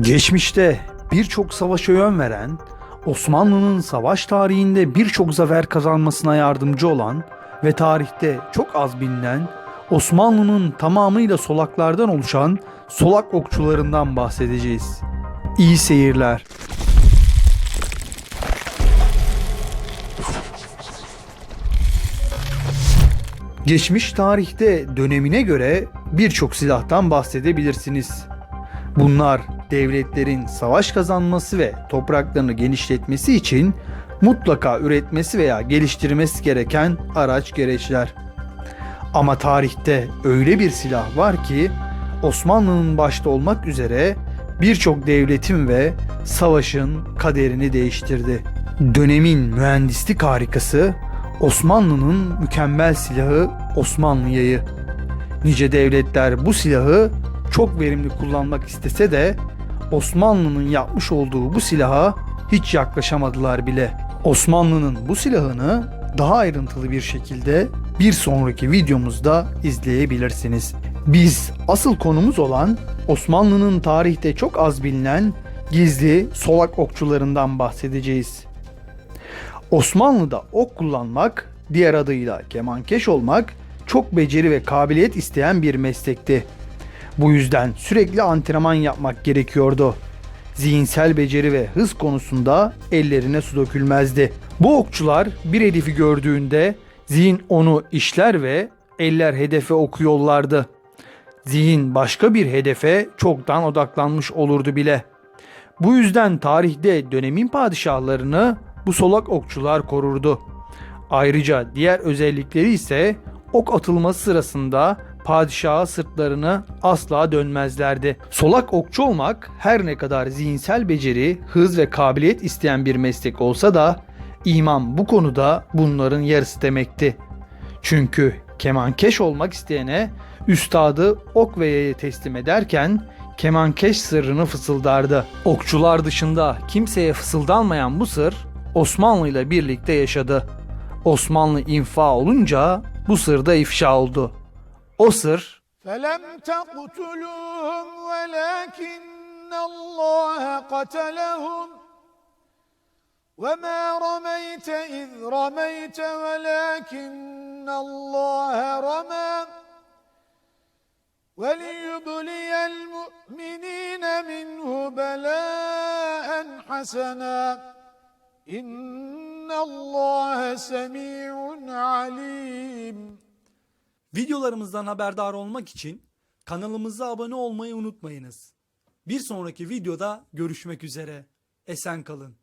Geçmişte birçok savaşa yön veren, Osmanlı'nın savaş tarihinde birçok zafer kazanmasına yardımcı olan ve tarihte çok az bilinen Osmanlı'nın tamamıyla solaklardan oluşan solak okçularından bahsedeceğiz. İyi seyirler. Geçmiş tarihte dönemine göre birçok silahtan bahsedebilirsiniz. Bunlar devletlerin savaş kazanması ve topraklarını genişletmesi için mutlaka üretmesi veya geliştirmesi gereken araç gereçler. Ama tarihte öyle bir silah var ki Osmanlı'nın başta olmak üzere birçok devletin ve savaşın kaderini değiştirdi. Dönemin mühendislik harikası Osmanlı'nın mükemmel silahı Osmanlı yayı. Nice devletler bu silahı çok verimli kullanmak istese de Osmanlı'nın yapmış olduğu bu silaha hiç yaklaşamadılar bile. Osmanlı'nın bu silahını daha ayrıntılı bir şekilde bir sonraki videomuzda izleyebilirsiniz. Biz asıl konumuz olan Osmanlı'nın tarihte çok az bilinen gizli solak okçularından bahsedeceğiz. Osmanlı'da ok kullanmak, diğer adıyla kemankeş olmak çok beceri ve kabiliyet isteyen bir meslekti. Bu yüzden sürekli antrenman yapmak gerekiyordu. Zihinsel beceri ve hız konusunda ellerine su dökülmezdi. Bu okçular bir hedefi gördüğünde zihin onu işler ve eller hedefe oku yollardı. Zihin başka bir hedefe çoktan odaklanmış olurdu bile. Bu yüzden tarihte dönemin padişahlarını bu solak okçular korurdu. Ayrıca diğer özellikleri ise ok atılması sırasında padişaha sırtlarını asla dönmezlerdi. Solak okçu olmak her ne kadar zihinsel beceri, hız ve kabiliyet isteyen bir meslek olsa da imam bu konuda bunların yarısı demekti. Çünkü kemankeş olmak isteyene üstadı ok ve yayı teslim ederken kemankeş sırrını fısıldardı. Okçular dışında kimseye fısıldanmayan bu sır Osmanlı ile birlikte yaşadı. Osmanlı infa olunca bu sır da ifşa oldu. O sır فلم تقتلوهم ولكن الله قتلهم وما رميت إذ رميت ولكن الله رمى وليبلي المؤمنين منه بلاء حسنا إن الله سميع عليم Videolarımızdan haberdar olmak için kanalımıza abone olmayı unutmayınız. Bir sonraki videoda görüşmek üzere. Esen kalın.